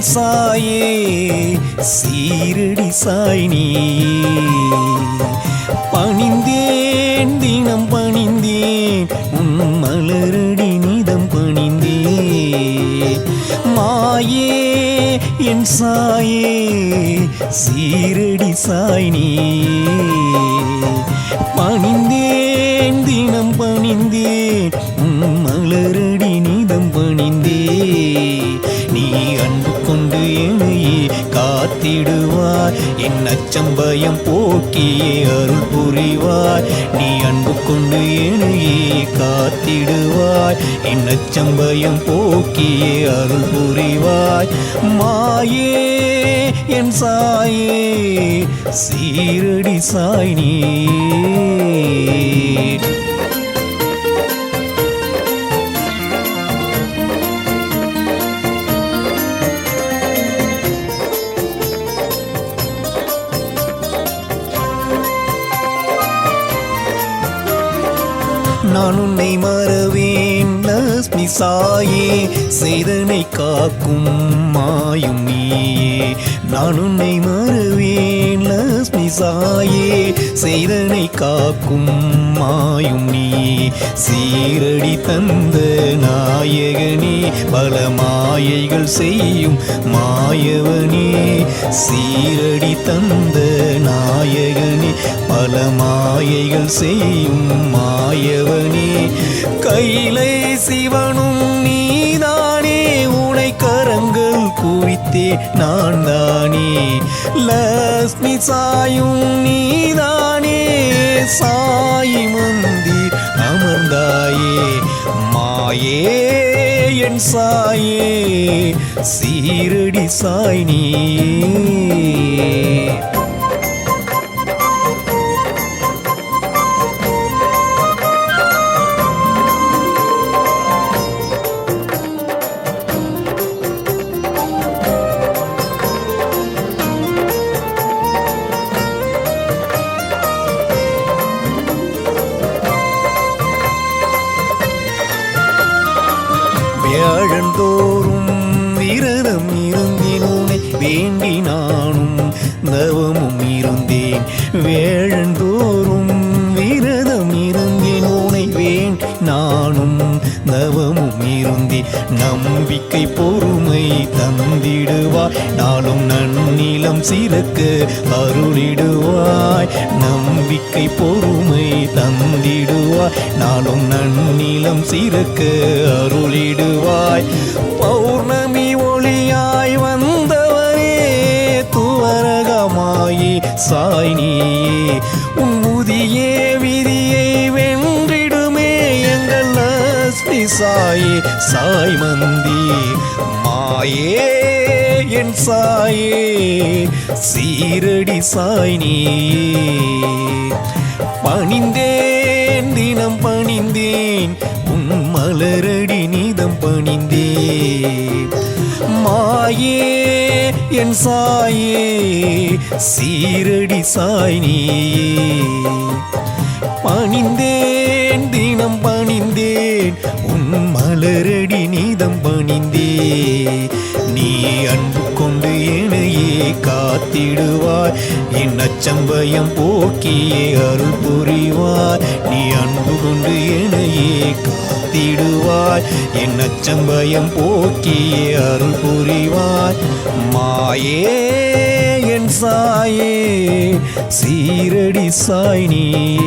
சாயே சீரடி சாய் நீ. பணிந்தேன் தினம் பணிந்தேன் உன் மலரடி நிதம் பணிந்தேன். மாயே என் சாயே சீரடி சாய் நீ. பணிந்தேன் தினம் பணிந்தேன் உன் மலரடி காத்திடுவாய் என் அச்சம்பயம் போக்கியே அருள் புரிவாய் நீ அன்பு கொண்டு என்னையே காத்திடுவாய். என் அச்சம்பயம் போக்கியே அருள் புரிவாய் மாயே என் சாயே சீரடி சாய் நீ. நான் உன்னை மறவேன். லக்ஷ்மி சாயே செய்தனை காக்கும் மாயும் நீயே. நான் உன்னை மறவேன். சாயே செய்தனை காக்கும் மாயும் நீ. சீரடி தந்த நாயகனே பல மாயைகள் செய்யும் மாயவனே. சீரடி தந்த நாயகனே பல மாயைகள் செய்யும் மாயவனே. கைலை சிவனும் குவித்தே நான் தானே லக்ஷ்மி சாயும் நீதானே. சாயி மந்தி அமர்ந்தாயே. மாயே என் சாயே சீரடி சாய் நீ வேண்டி நானும் தவமும் இருந்தேன். வேழந்தோறும் விரதம் இருந்தேன். உனை வேண்டி நானும் தவமும் இருந்தேன். நம்பிக்கை பொறுமை தந்திடுவாய். நாளும் நன்னிலம் சிறக்க அருளிடுவாய். நம்பிக்கை பொறுமை தந்திடுவாய். நாளும் நன்னிலம் சிறக்க அருளிடுவாய். பௌர்ணமி ஒளியாய் சாய் நீயே உன் விதியை வென்றிடுமே எங்கள் லஸ்மி சாயே சாய் மந்தி. மாயே என் சாயே சீரடி சாய் நீயே. பணிந்தேன் தினம் பணிந்தேன் உன் மலரடி நீதம் பணிந்தேன். மாயே என் சாயே சீரடி சாய் நீயே. பணிந்தே காத்திடுவாய். என் அச்சம்பயம் போக்கியே அருள் புரிவாய். நீ அன்பு கொண்டு என்னையே காத்திடுவாய். என் அச்சம்பயம் போக்கியே அருள் புரிவாய். மாயே என் சாயே சீரடி சாய் நீ